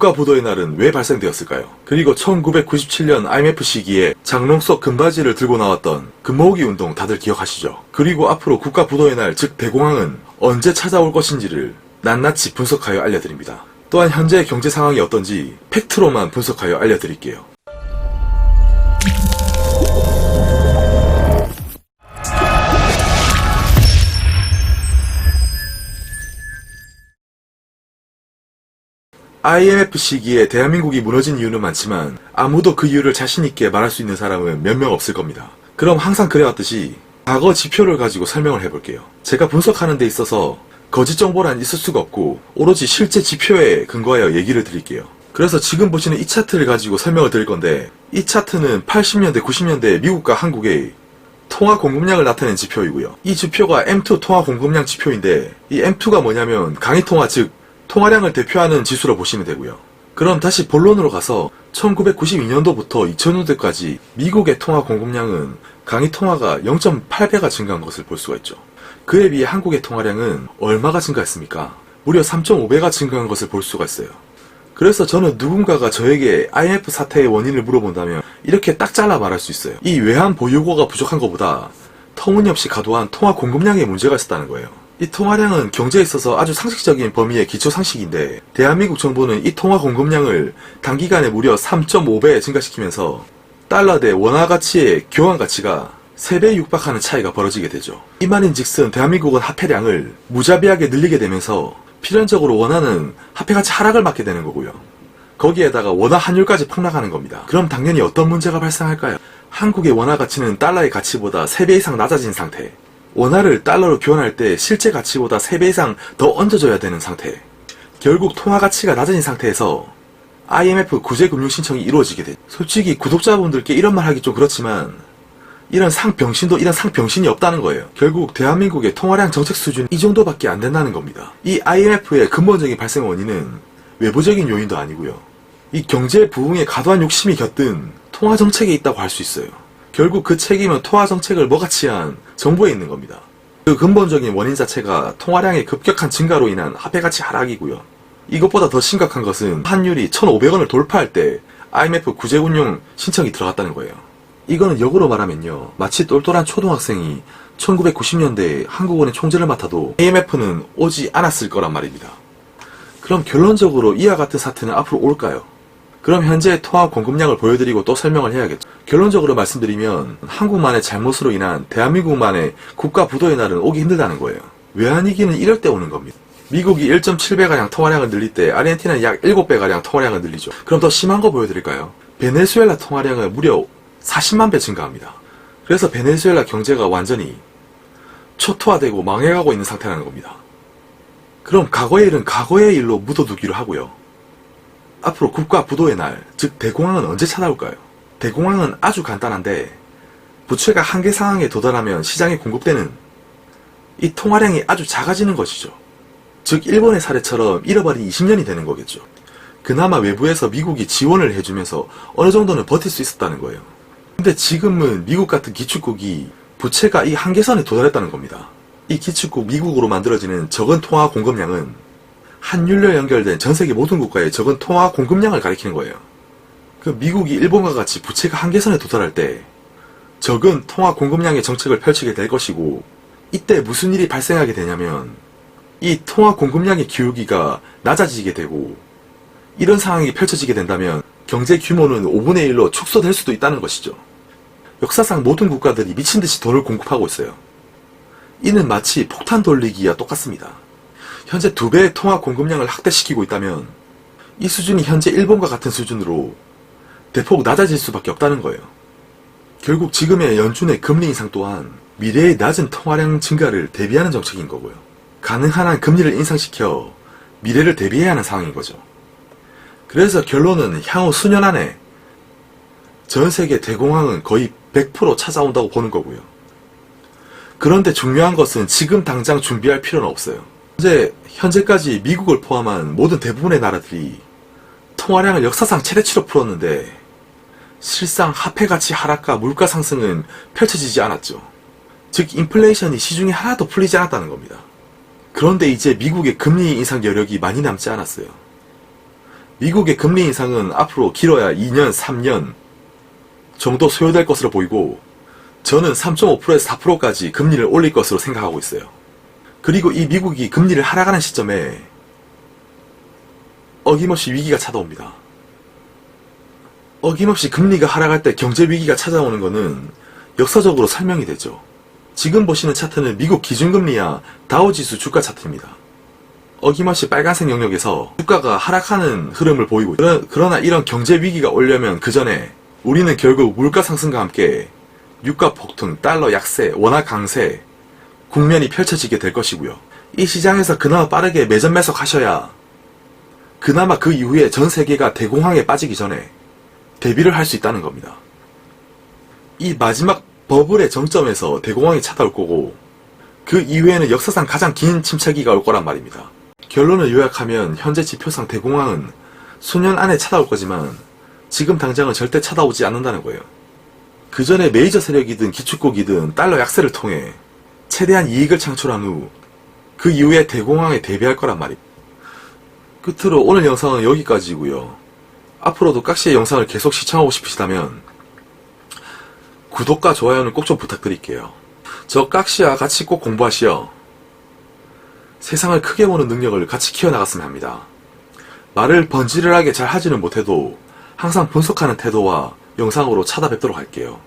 국가부도의 날은 왜 발생되었을까요? 그리고 1997년 IMF 시기에 장롱 속 금바지를 들고 나왔던 금모으기 운동 다들 기억하시죠? 그리고 앞으로 국가부도의 날, 즉 대공황은 언제 찾아올 것인지를 낱낱이 분석하여 알려드립니다. 또한 현재 경제 상황이 어떤지 팩트로만 분석하여 알려드릴게요. IMF 시기에 대한민국이 무너진 이유는 많지만 아무도 그 이유를 자신있게 말할 수 있는 사람은 몇 명 없을 겁니다. 그럼 항상 그래왔듯이 과거 지표를 가지고 설명을 해볼게요. 제가 분석하는 데 있어서 거짓 정보란 있을 수가 없고 오로지 실제 지표에 근거하여 얘기를 드릴게요. 그래서 지금 보시는 이 차트를 가지고 설명을 드릴 건데 이 차트는 80년대, 90년대 미국과 한국의 통화 공급량을 나타낸 지표이고요. 이 지표가 M2 통화 공급량 지표인데 이 M2가 뭐냐면 강의 통화 즉 통화량을 대표하는 지수로 보시면 되고요. 그럼 다시 본론으로 가서 1992년도부터 2000년대까지 미국의 통화 공급량은 강의 통화가 0.8배가 증가한 것을 볼 수가 있죠. 그에 비해 한국의 통화량은 얼마가 증가했습니까? 무려 3.5배가 증가한 것을 볼 수가 있어요. 그래서 저는 누군가가 저에게 IMF 사태의 원인을 물어본다면 이렇게 딱 잘라 말할 수 있어요. 이 외환 보유고가 부족한 것보다 터무니없이 과도한 통화 공급량에 문제가 있었다는 거예요. 이 통화량은 경제에 있어서 아주 상식적인 범위의 기초 상식인데 대한민국 정부는 이 통화 공급량을 단기간에 무려 3.5배 증가시키면서 달러 대 원화 가치의 교환 가치가 3배 육박하는 차이가 벌어지게 되죠. 이 말인즉슨 대한민국은 화폐량을 무자비하게 늘리게 되면서 필연적으로 원화는 화폐가치 하락을 맞게 되는 거고요. 거기에다가 원화 환율까지 폭락하는 겁니다. 그럼 당연히 어떤 문제가 발생할까요? 한국의 원화 가치는 달러의 가치보다 3배 이상 낮아진 상태. 원화를 달러로 교환할 때 실제 가치보다 3배 이상 더 얹어줘야 되는 상태. 결국 통화 가치가 낮아진 상태에서 IMF 구제 금융 신청이 이루어지게 돼. 솔직히 구독자분들께 이런 말 하기 좀 그렇지만 이런 상병신도 이런 상병신이 없다는 거예요. 결국 대한민국의 통화량 정책 수준이 이 정도밖에 안 된다는 겁니다. 이 IMF의 근본적인 발생 원인은 외부적인 요인도 아니고요. 이 경제 부흥의 과도한 욕심이 곁든 통화 정책에 있다고 할 수 있어요. 결국 그 책임은 통화 정책을 뭐같이 한 정부에 있는 겁니다. 그 근본적인 원인 자체가 통화량의 급격한 증가로 인한 화폐 가치 하락이고요. 이것보다 더 심각한 것은 환율이 1,500원을 돌파할 때 IMF 구제운용 신청이 들어갔다는 거예요. 이거는 역으로 말하면요. 마치 똘똘한 초등학생이 1990년대에 한국은행 총재를 맡아도 IMF는 오지 않았을 거란 말입니다. 그럼 결론적으로 이와 같은 사태는 앞으로 올까요? 그럼 현재 통화 공급량을 보여드리고 또 설명을 해야겠죠. 결론적으로 말씀드리면 한국만의 잘못으로 인한 대한민국만의 국가 부도의 날은 오기 힘들다는 거예요. 외환위기는 이럴 때 오는 겁니다. 미국이 1.7배가량 통화량을 늘릴 때 아르헨티나는 약 7배가량 통화량을 늘리죠. 그럼 더 심한 거 보여드릴까요? 베네수엘라 통화량을 무려 40만 배 증가합니다. 그래서 베네수엘라 경제가 완전히 초토화되고 망해가고 있는 상태라는 겁니다. 그럼 과거의 일은 과거의 일로 묻어두기로 하고요. 앞으로 국가 부도의 날, 즉 대공황은 언제 찾아올까요? 대공황은 아주 간단한데 부채가 한계 상황에 도달하면 시장에 공급되는 이 통화량이 아주 작아지는 것이죠. 즉 일본의 사례처럼 잃어버린 20년이 되는 거겠죠. 그나마 외부에서 미국이 지원을 해주면서 어느 정도는 버틸 수 있었다는 거예요. 근데 지금은 미국 같은 기축국이 부채가 이 한계선에 도달했다는 겁니다. 이 기축국 미국으로 만들어지는 적은 통화 공급량은 환율로 연결된 전 세계 모든 국가의 적은 통화 공급량을 가리키는 거예요. 그 미국이 일본과 같이 부채가 한계선에 도달할 때 적은 통화 공급량의 정책을 펼치게 될 것이고 이때 무슨 일이 발생하게 되냐면 이 통화 공급량의 기울기가 낮아지게 되고 이런 상황이 펼쳐지게 된다면 경제 규모는 5분의 1로 축소될 수도 있다는 것이죠. 역사상 모든 국가들이 미친 듯이 돈을 공급하고 있어요. 이는 마치 폭탄 돌리기와 똑같습니다. 현재 두 배의 통화 공급량을 확대시키고 있다면 이 수준이 현재 일본과 같은 수준으로 대폭 낮아질 수밖에 없다는 거예요. 결국 지금의 연준의 금리 인상 또한 미래의 낮은 통화량 증가를 대비하는 정책인 거고요. 가능한 한 금리를 인상시켜 미래를 대비해야 하는 상황인 거죠. 그래서 결론은 향후 수년 안에 전 세계 대공황은 거의 100% 찾아온다고 보는 거고요. 그런데 중요한 것은 지금 당장 준비할 필요는 없어요. 현재, 현재까지 미국을 포함한 모든 대부분의 나라들이 통화량을 역사상 최대치로 풀었는데 실상 화폐 가치 하락과 물가 상승은 펼쳐지지 않았죠. 즉 인플레이션이 시중에 하나도 풀리지 않았다는 겁니다. 그런데 이제 미국의 금리 인상 여력이 많이 남지 않았어요. 미국의 금리 인상은 앞으로 길어야 2년, 3년 정도 소요될 것으로 보이고 저는 3.5%에서 4%까지 금리를 올릴 것으로 생각하고 있어요. 그리고 이 미국이 금리를 하락하는 시점에 어김없이 위기가 찾아옵니다. 어김없이 금리가 하락할 때 경제 위기가 찾아오는 것은 역사적으로 설명이 되죠. 지금 보시는 차트는 미국 기준금리야 다우지수 주가 차트입니다. 어김없이 빨간색 영역에서 주가가 하락하는 흐름을 보이고 있- 그러나 이런 경제 위기가 오려면 그 전에 우리는 결국 물가 상승과 함께 유가 폭등, 달러 약세, 원화 강세 국면이 펼쳐지게 될 것이고요. 이 시장에서 그나마 빠르게 매점 매석하셔야 그나마 그 이후에 전 세계가 대공황에 빠지기 전에 대비를 할 수 있다는 겁니다. 이 마지막 버블의 정점에서 대공황이 찾아올 거고 그 이후에는 역사상 가장 긴 침체기가 올 거란 말입니다. 결론을 요약하면 현재 지표상 대공황은 수년 안에 찾아올 거지만 지금 당장은 절대 찾아오지 않는다는 거예요. 그 전에 메이저 세력이든 기축국이든 달러 약세를 통해 최대한 이익을 창출한 후 그 이후에 대공황에 대비할 거란 말입니다. 끝으로 오늘 영상은 여기까지고요. 앞으로도 깍시의 영상을 계속 시청하고 싶으시다면 구독과 좋아요는 꼭 좀 부탁드릴게요. 저 깍시와 같이 꼭 공부하시어 세상을 크게 보는 능력을 같이 키워나갔으면 합니다. 말을 번지르하게 잘 하지는 못해도 항상 분석하는 태도와 영상으로 찾아뵙도록 할게요.